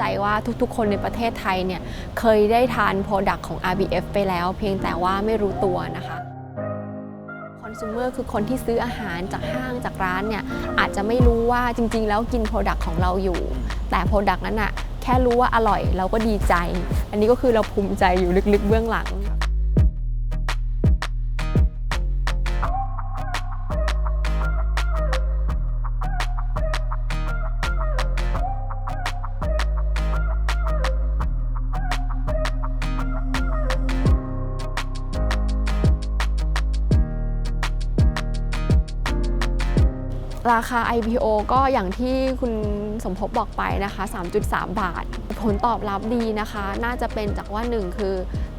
ใจว่าทุกๆ คนในประเทศไทยเนี่ยเคยได้ทานโปรดักของ RBF ไปแล้ว เพียงแต่ว่าไม่รู้ตัวนะคะคอน sumer คือคนที่ซื้ออาหารจากห้างจากร้านเนี่ยอาจจะไม่รู้ว่าจริงๆ แล้วกินโปรดักของเราอยู่ แต่โปรดักนั้นอะแค่รู้ว่าอร่อยเราก็ดีใจ อันนี้ก็คือเราภูมิใจอยู่ลึกๆเบื้องหลัง ราคา IPO ก็อย่างที่คุณสมภพบอกไปนะคะ 3.3 บาท ผลตอบรับดีนะคะ น่าจะเป็นจากว่าหนึ่งคือ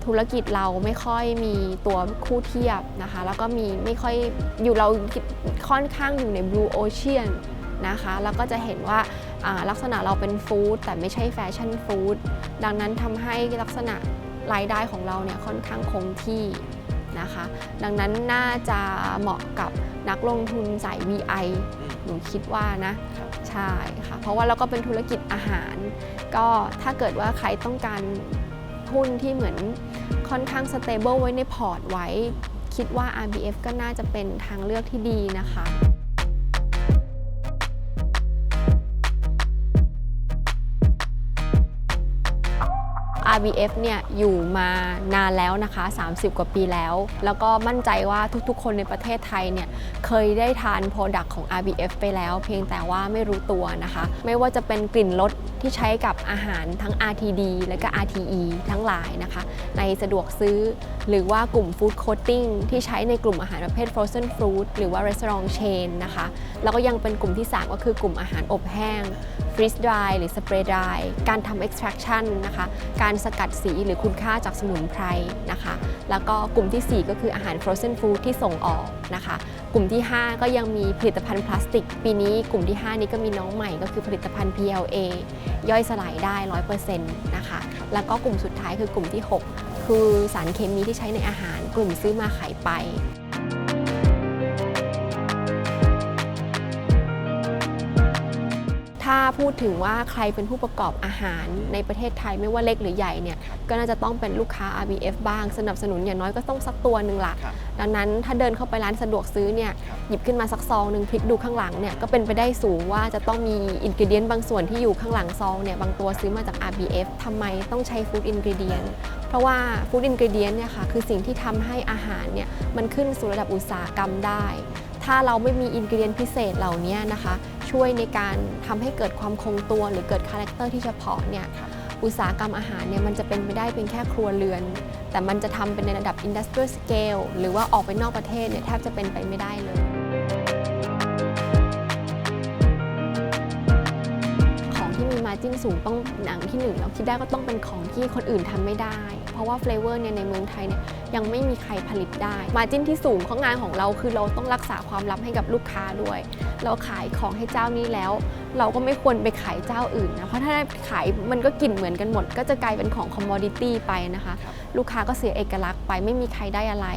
ธุรกิจเราไม่ค่อยมีตัวคู่เทียบนะคะ แล้วก็มีไม่ค่อยอยู่เราค่อนข้างอยู่ใน Blue Ocean นะคะ แล้วก็จะเห็นว่าอ่าลักษณะเราเป็นฟู้ดแต่ไม่ใช่แฟชั่นฟู้ดดังนั้นทำให้ลักษณะรายได้ของเราเนี่ยค่อนข้างคงที่ นะคะ ดังนั้นน่าจะเหมาะกับนักลงทุนสาย VI หนูคิดว่านะ ใช่ค่ะ เพราะว่าเราก็เป็นธุรกิจอาหาร ก็ถ้าเกิดว่าใครต้องการหุ้นที่เหมือนค่อนข้างสเตเบิลไว้ในพอร์ตไว้ คิดว่า RBF ก็น่าจะเป็นทางเลือกที่ดีนะคะ RBF เนี่ยอยู่มานานแล้วนะคะ 30 กว่าปีแล้ว แล้วก็มั่นใจว่าทุกๆ คนในประเทศไทยเนี่ยเคยได้ทาน Product ของ RBF ไปแล้ว เพียงแต่ว่าไม่รู้ตัวนะคะ ไม่ว่าจะเป็นกลิ่นรสที่ใช้กับอาหารทั้ง RTD และก็ RTE ทั้งหลายนะคะ ในสะดวกซื้อ หรือว่ากลุ่ม Food Coating ที่ใช้ในกลุ่มอาหารประเภท Frozen Food หรือว่า Restaurant Chain นะคะ แล้วก็ยังเป็นกลุ่มที่ 3 ก็คือกลุ่มอาหารอบแห้ง freeze dry หรือ spray dry การทำ extraction นะคะ การสกัดสีหรือคุณค่าจากสมุนไพรนะคะ แล้วก็กลุ่มทีสี่ 4 ก็คืออาหาร frozen food ที่ส่งออกนะคะ กลุ่มที่ 5 ก็ยังมีผลิตภัณฑ์พลาสติก ปีนี้กลุ่มที่ 5 นี้ก็มีน้องใหม่ก็คือผลิตภัณฑ์ PLA ย่อยสลายได้ 100%นะคะ แล้วก็กลุ่มสุดท้ายคือกลุ่มที่ 6 คือสารเคมีที่ใช้ในอาหาร กลุ่มซื้อมาขายไป ถ้าพูดถึงว่าใครเป็นผู้ประกอบอาหารในประเทศไทยไม่ว่าเล็กหรือใหญ่เนี่ยก็น่าจะต้องเป็นลูกค้า RBF บ้าง สนับสนุนอย่างน้อยก็ต้องสักตัวหนึ่งละครับดังนั้นถ้าเดินเข้าไปร้านสะดวกซื้อเนี่ยครับหยิบขึ้นมาสักซองหนึ่งพลิกดูข้างหลังเนี่ยก็เป็นไปได้สูงว่าจะต้องมีอินกิเดียนบางส่วนที่อยู่ข้างหลังซองเนี่ยบางตัวซื้อมาจาก RBF ทำไมต้องใช้ฟู้ดอินกิเดียนเพราะว่าฟู้ดอินกิเดียนเนี่ยค่ะคือสิ่งที่ทำให้อาหารเนี่ยมันขึ้นสู่ระดับอุตสาหกรรมได้ ถ้าเราไม่มีอินกิเดียนพิเศษเหล่านี้นะคะ ช่วยในการทำให้เกิดความคงตัวหรือเกิดคาแรคเตอร์ที่เฉพาะเนี่ยอุตสาหกรรมอาหารเนี่ยมันจะเป็นไปได้เป็นแค่ครัวเรือน แต่มันจะทำเป็นในระดับ industrial scale หรือว่าออกไปนอกประเทศเนี่ยแทบจะเป็นไปไม่ได้เลย จิ้นสูงต้องหนังที่หนึ่งเราคิดได้ก็ต้องเป็นของที่คนอื่นทำไม่ได้ เพราะว่าเฟลเวอร์เนี่ยในเมืองไทยเนี่ยยังไม่มีใครผลิตได้มาจิ้นที่สูงของงานของเราคือเราต้องรักษาความลับให้กับลูกค้าด้วย เราขายของให้เจ้านี้แล้ว เราก็ไม่ควรไปขายเจ้าอื่นนะเพราะถ้าขายมันก็กลิ่นเหมือนกันหมด ก็จะกลายเป็นของคอมมอดิตี้ไปนะคะลูกค้าก็เสียเอกลักษณ์ไปไม่มีใครได้อะไร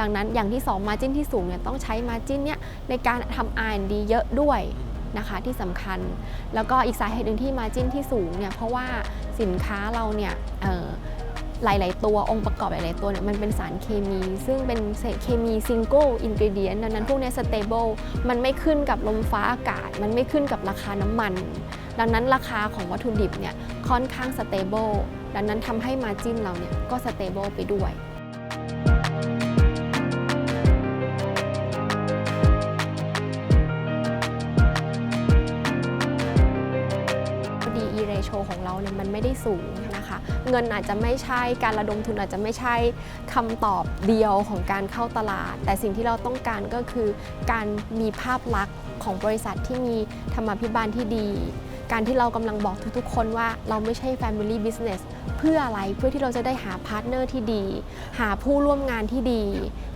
ดังนั้นอย่างที่2มาจิ้นที่สูงเนี่ยต้องใช้มาจิ้นเนี่ยในการทำ R&D เยอะด้วย นะคะที่สำคัญ แล้วก็อีกสาเหตุหนึ่งที่มาจิ้นที่สูงเนี่ยเพราะว่าสินค้าเราเนี่ยหลาย ๆ ตัวองค์ประกอบหลาย ๆ ตัวเนี่ยมันเป็นสารเคมี ซึ่งเป็นเคมีซิงเกิลอินกริเดียนดังนั้นพวกนี้สเตเบิลมันไม่ขึ้นกับลมฟ้าอากาศ มันไม่ขึ้นกับราคาน้ำมัน ดังนั้นราคาของวัตถุดิบเนี่ยค่อนข้างสเตเบิลดังนั้นทำให้มาจิ้นเราเนี่ยก็สเตเบิลไปด้วย e ratio ของเราเนี่ยมันไม่ได้สูงนะคะ เงินอาจจะไม่ใช่การระดมทุนอาจจะไม่ใช่คำตอบเดียวของการเข้าตลาด แต่สิ่งที่เราต้องการก็คือการมีภาพลักษณ์ของบริษัทที่มีธรรมาภิบาลที่ดี การที่เรากำลังบอกทุกๆ คนว่าเราไม่ใช่ Family Business เพื่ออะไรเพื่อที่เราจะได้หาพาร์ทเนอร์ที่ดี หาผู้ร่วมงานที่ดี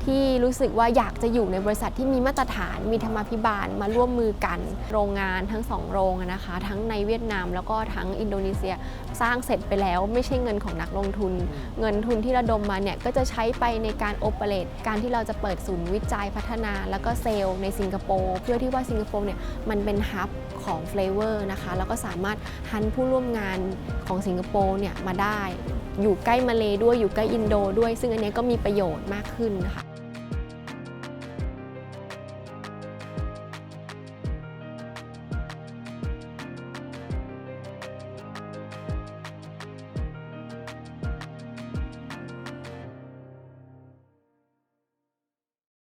ที่รู้สึกว่าอยากจะอยู่ในบริษัทที่มีมาตรฐาน มีธรรมาภิบาลมาร่วมมือกัน โรงงานทั้งสองโรงนะคะ ทั้งในเวียดนามแล้วก็ทั้งอินโดนีเซียสร้างเสร็จไปแล้วไม่ใช่เงินของนักลงทุน เงินทุนที่ระดมมาเนี่ยก็จะใช้ไปในการโอเปเรตการที่เราจะเปิดศูนย์วิจัยพัฒนา แล้วก็เซลล์ในสิงคโปร์เพื่อที่ว่าสิงคโปร์เนี่ยมันเป็นฮับของเฟลเวอร์นะคะแล้วก็สามารถฮันผู้ร่วมงานของสิงคโปร์เนี่ยมาได้ อยู่ใกล้มาเลด้วยอยู่ใกล้อินโดด้วย ซึ่งอันนี้ก็มีประโยชน์มากขึ้นนะคะ